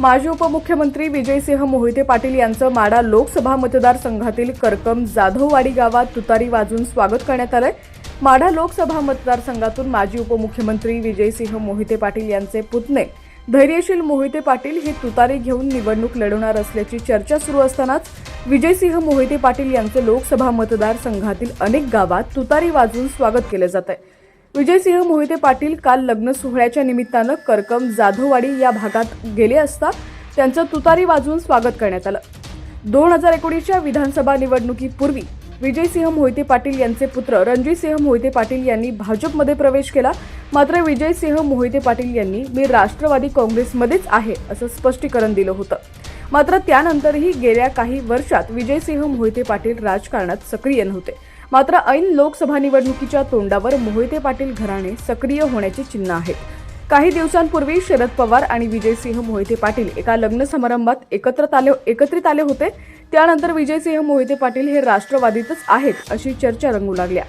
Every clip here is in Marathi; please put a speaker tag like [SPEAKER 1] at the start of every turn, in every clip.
[SPEAKER 1] माजी उपमुख्यमंत्री विजयसिंह मोहिते पाटील यांचं माडा लोकसभा मतदारसंघातील करकम जाधववाडी गावात तुतारी वाजून स्वागत करण्यात आलंय. माढा लोकसभा मतदारसंघातून माजी उपमुख्यमंत्री विजयसिंह मोहिते पाटील यांचे पुतणे. धैर्यशील मोहिते पाटील हे तुतारी घेऊन निवडणूक लढवणार असल्याची चर्चा सुरू असतानाच विजयसिंह मोहिते पाटील यांचे लोकसभा मतदारसंघातील अनेक गावात तुतारी वाजवून स्वागत केले जात आहे विजयसिंह मोहिते पाटील काल लग्न सोहळ्याच्या निमित्तानं करकम जाधववाडी या भागात गेले असता त्यांचं तुतारी वाजवून स्वागत करण्यात आलं. दोन हजार एकोणीसच्या विधानसभा निवडणुकीपूर्वी विजयसिंह मोहिते पाटील यांचे पुत्र रणजितसिंह मोहिते पाटील यांनी भाजपमध्ये प्रवेश केला. मात्र विजयसिंह मोहिते पाटील यांनी मी राष्ट्रवादी काँग्रेसमध्येच आहे असं स्पष्टीकरण दिलं होतं. मात्र त्यानंतरही गेल्या काही वर्षात विजयसिंह मोहिते पाटील राजकारणात सक्रिय नव्हते. मात्र ऐन लोकसभा निवडणुकीच्या तोंडावर मोहिते पाटील घराणे सक्रिय होण्याची चिन्ह आहेत. काही दिवसांपूर्वी शरद पवार आणि विजयसिंह मोहिते पाटील एका लग्न समारंभात एकत्र आले एकत्रित आले होते. त्यानंतर विजयसिंह मोहिते पाटील हे राष्ट्रवादीतच आहेत अशी चर्चा रंगू लागल्या.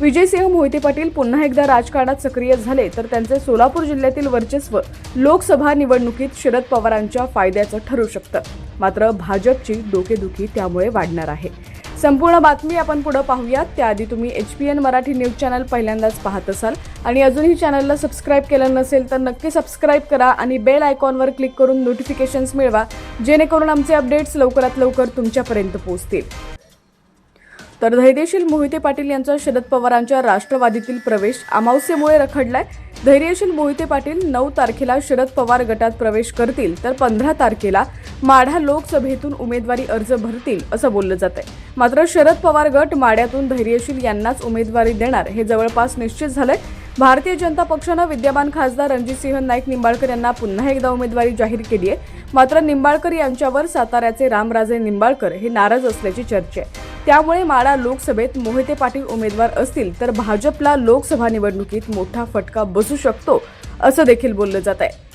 [SPEAKER 1] विजयसिंह मोहिते पाटील पुन्हा एकदा राजकारणात सक्रिय झाले तर त्यांचे सोलापूर जिल्ह्यातील वर्चस्व लोकसभा निवडणुकीत शरद पवारांच्या फायद्याचं ठरू शकतं. मात्र भाजपची डोकेदुखी त्यामुळे वाढणार आहे. संपूर्ण बातमी आपण पुढं पाहूयात. त्याआधी तुम्ही H P N Marathi news channel पहिल्यांदाच पाहत असाल. आणि अजूनही चॅनलला सबस्क्राईब केलं नसेल तर नक्की सबस्क्राईब करा आणि बेल आयकॉनवर क्लिक करून नोटिफिकेशन्स मिळवा जेणेकरून आमचे अपडेट्स लवकरात लवकर तुमच्यापर्यंत पोहोचतील. तर धैर्यशील मोहिते पाटील यांचा शरद पवारांच्या राष्ट्रवादीतील प्रवेश अमावस्येमुळे रखडलाय. धैर्यशील मोहिते पाटील नऊ तारखेला शरद पवार गटात प्रवेश करतील तर पंधरा तारखेला माढा लोकसभेतून उमेदवारी अर्ज भरतील असं बोललं जात आहे मात्र शरद पवार गट माढ्यातून धैर्यशील यांनाच उमेदवारी देणार हे जवळपास निश्चित झालंय. भारतीय जनता पक्षानं विद्यमान खासदार रणजितसिंह नाईक निंबाळकर यांना पुन्हा एकदा उमेदवारी जाहीर केली आहे मात्र निंबाळकर यांच्यावर साताऱ्याचे रामराजे निंबाळकर हे नाराज असल्याची चर्चा आहे. त्यामुळे माडा लोकसभेत मोहिते पाटील उमेदवार असतील तर भाजपला लोकसभा निवडणुकीत मोठा फटका बसू शकतो असं देखील बोललं जात आहे.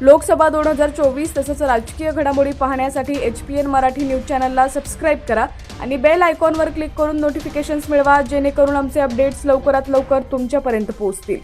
[SPEAKER 1] लोकसभा दोन हजार चोवीस तसंच राजकीय घडामोडी पाहण्यासाठी H P N Marathi news चॅनलला सबस्क्राईब करा आणि बेल आयकॉनवर क्लिक करून नोटिफिकेशन्स मिळवा जेणेकरून आमचे अपडेट्स लवकरात लवकर तुमच्यापर्यंत पोहोचतील.